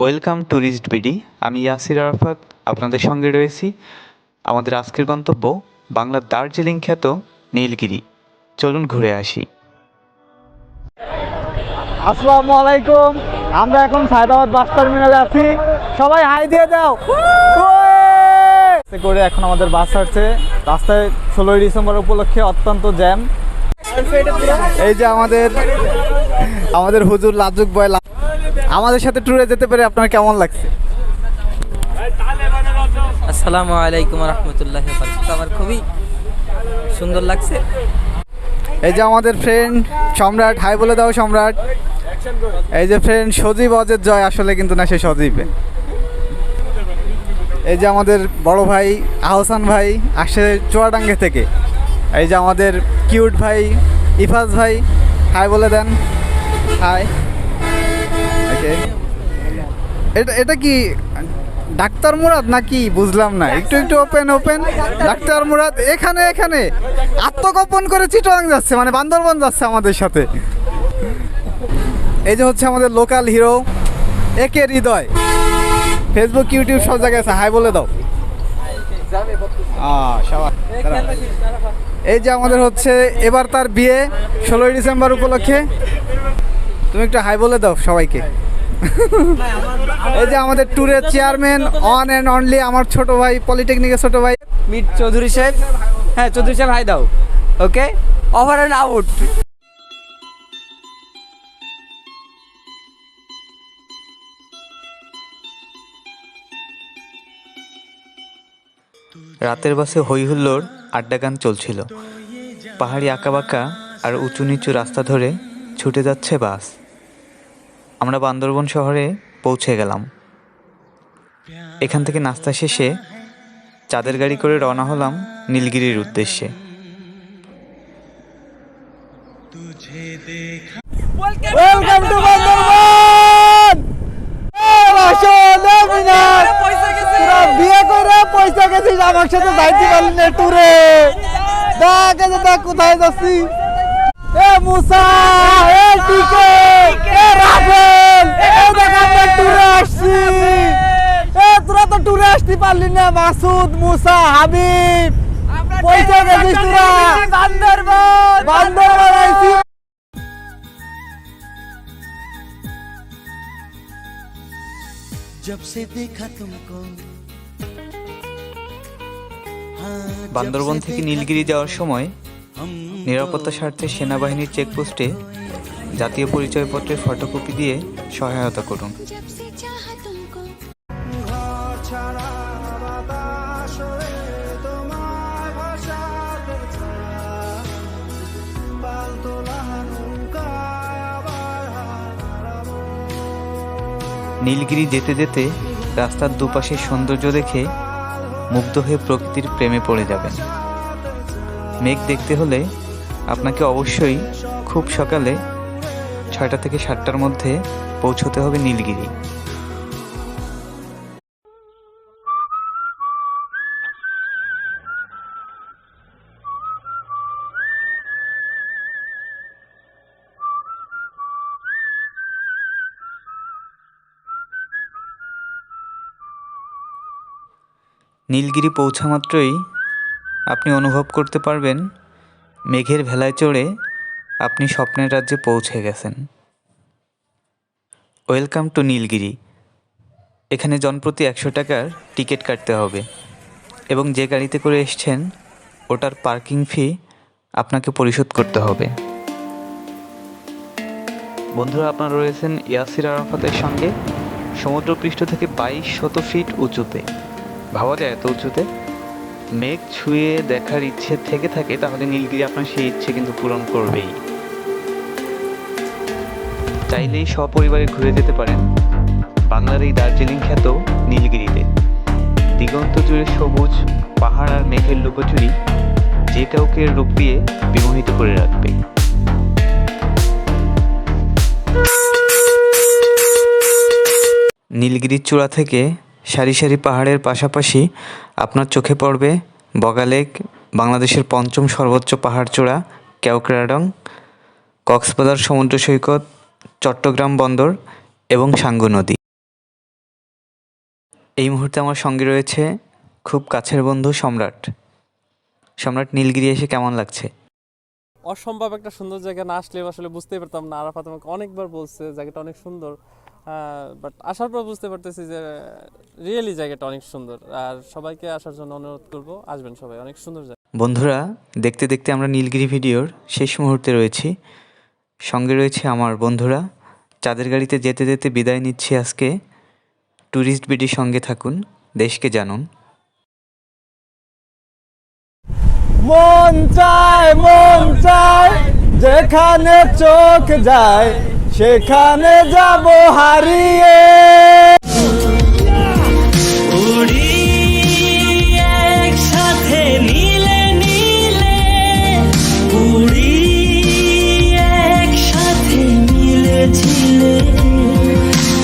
Welcome tourist BD আমি ইয়াসির আরাফাত, আপনাদের সঙ্গে রয়েছি আমাদের আজকের গন্তব্য বাংলার দার্জিলিং খ্যাত নীলগিরি। চলুন ঘুরে আসি। আসসালামু আলাইকুম, আমরা এখন সায়দাবাদ বাস টার্মিনালে আছি। সবাই হাই দিয়ে দাও। করে এখন আমাদের বাস ছাড়ছে রাস্তায় ষোলোই ডিসেম্বর উপলক্ষে অত্যন্ত জ্যাম। এই যে আমাদের আমাদের হুজুর লাজুক বয় আমাদের সাথে ট্যুরে যেতে পেরে আপনার কেমন লাগছে? আসসালামু আলাইকুম রহমতুল্লাহ আমার খুবই সুন্দর লাগছে। এই যে আমাদের ফ্রেন্ড সম্রাট হাই বলে দাও সম্রাট। এই যে ফ্রেন্ড সজীব অজের জয় আসলে কিন্তু না সে সজীব। এই যে আমাদের বড় ভাই আহসান ভাই আসে চুয়াডাঙ্গে থেকে। এই যে আমাদের কিউট ভাই ইফাজ ভাই, হাই বলে দেন। হাই। এটা এটা কি ডাক্তার মুরাদ নাকি? বুঝলাম না। একটু একটু ওপেন ওপেন ডাক্তার মুরাদ, এখানে এখানে। আত্মগোপন করে চিটং যাচ্ছে মানে বান্দরবন যাচ্ছে আমাদের সাথে। এই যে হচ্ছে আমাদের লোকাল হিরো একে হৃদয় ফেসবুক ইউটিউব সব জায়গায় আছে। হাই বলে দাও। এই যে আমাদের হচ্ছে, এবার তার বিয়ে ষোলোই ডিসেম্বর উপলক্ষে। তুমি একটু হাই বলে দাও সবাইকে। এই যে আমাদের ট্যুরের চেয়ারম্যান অন অ্যান্ড অনলি আমার ছোট ভাই পলিটেকনিকের ছোট ভাই। মিট চৌধুরী সাহেব। হ্যাঁ চৌধুরী সাহেব হাই দাও। ওকে ওভার অ্যান্ড আউট রাতের বাসে হই হুল্লোড় আড্ডা গান চলছিল। পাহাড়ি আঁকাবাঁকা আর উঁচু নিচু রাস্তা ধরে ছুটে যাচ্ছে বাস। আমরা বান্দরবন শহরে পৌঁছে গেলাম। এখান থেকে নাস্তা শেষে চাঁদের গাড়ি করে রওনা হলাম নীলগিরির উদ্দেশ্যে টু বান্দরবান তোরা বিয়ে করে পয়সা গেছিস আমার সাথে যাইতে পারলি না ট্যুরে দেখ এই যে দেখ কোথায় যাচ্ছি এ মুসা এ টিকে এ রাফেল এ দেখ আমরা ট্যুরে আসছি এ তোরা তো ট্যুরে আসতে পারলি না মাসুদ মুসা হাবিব পয়সা গেছিস তোরা বান্দরবান বান্দরবান আইছি जब से देखा तुमको हाँ, जब বান্দরবন থেকে নীলগিরি যাওয়ার সময় নিরাপত্তা স্বার্থে সেনাবাহিনীর চেকপোস্টে জাতীয় পরিচয়পত্রের ফটোকপি দিয়ে সহায়তা করুন। নীলগিরি যেতে যেতে রাস্তার দুপাশের সৌন্দর্য দেখে মুগ্ধ হয়ে প্রকৃতির প্রেমে পড়ে যাবেন। মেঘ দেখতে হলে আপনাকে অবশ্যই খুব সকালে ছয়টা থেকে সাতটার মধ্যে পৌঁছতে হবে নীলগিরি। নীলগিরি পৌঁছামাত্রই আপনি অনুভব করতে পারবেন, মেঘের ভেলায় চড়ে আপনি স্বপ্নের রাজ্যে পৌঁছে গেছেন। Welcome to Nilgiri. এখানে জনপ্রতি একশো টাকার টিকিট কাটতে হবে এবং যে গাড়িতে করে এসছেন, ওটার পার্কিং ফি আপনাকে পরিশোধ করতে হবে। বন্ধুরা, আপনারা রয়েছেন ইয়াসির আরাফাতের সঙ্গে সমুদ্রপৃষ্ঠ থেকে বাইশ শত ফিট উঁচুতে। ভাবা যায় এত উঁচুতে? মেঘ ছুঁয়ে দেখার ইচ্ছে থেকে থাকে, তাহলে নীলগিরি আপনার সেই ইচ্ছে কিন্তু পূরণ করবেই। চাইলেই সপরিবারে ঘুরে যেতে পারেন। বাংলার এই দার্জিলিং খ্যাত নীলগিরিতে। দিগন্ত জুড়ে সবুজ পাহাড় আর মেঘের লুকোচুরি, যে কাউকে রূপ দিয়ে বিমোহিত করে রাখবে। নীলগিরির চূড়া থেকে সারি সারি পাহাড়ের পাশাপাশি আপনার চোখে পড়বে বগালেক বাংলাদেশের পঞ্চম সর্বোচ্চ পাহাড়চূড়া কেওক্রাডং, কক্সবাজার সমুদ্র সৈকত, চট্টগ্রাম বন্দর এবং সাঙ্গু নদী। এই মুহূর্তে আমার সঙ্গে রয়েছে খুব কাছের বন্ধু সম্রাট। সম্রাট নীলগিরি এসে কেমন লাগছে? অসম্ভব একটা সুন্দর জায়গা না আসলে আসলে বুঝতেই পারতাম না। আরাফাত আমাকে অনেকবার বলছে, জায়গাটা অনেক সুন্দর। বাট আসার পর বুঝতে পারতেছি যে রিয়েলি জায়গাটা অনেক সুন্দর। আর সবাইকে আসার জন্য অনুরোধ করব আসবেন সবাই অনেক সুন্দর জায়গা। বন্ধুরা দেখতে দেখতে আমরা নীলগিরি ভিডিওর শেষ মুহূর্তে রয়েছি। সঙ্গে রয়েছে আমার বন্ধুরা চাঁদের গাড়িতে যেতে যেতে বিদায় নিচ্ছি আজকে। ট্যুরিস্ট বিডির সঙ্গে থাকুন দেশকে জানুন। মন চায় মন চায় যেখানে চোখ যায় সেখানে যাব হারিয়ে।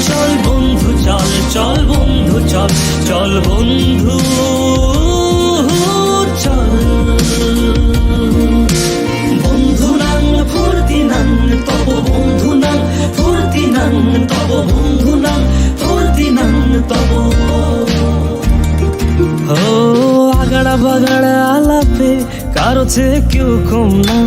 চল বন্ধু চল চল বন্ধু চল চল বন্ধু। কারও চেয়ে কেউ কম না।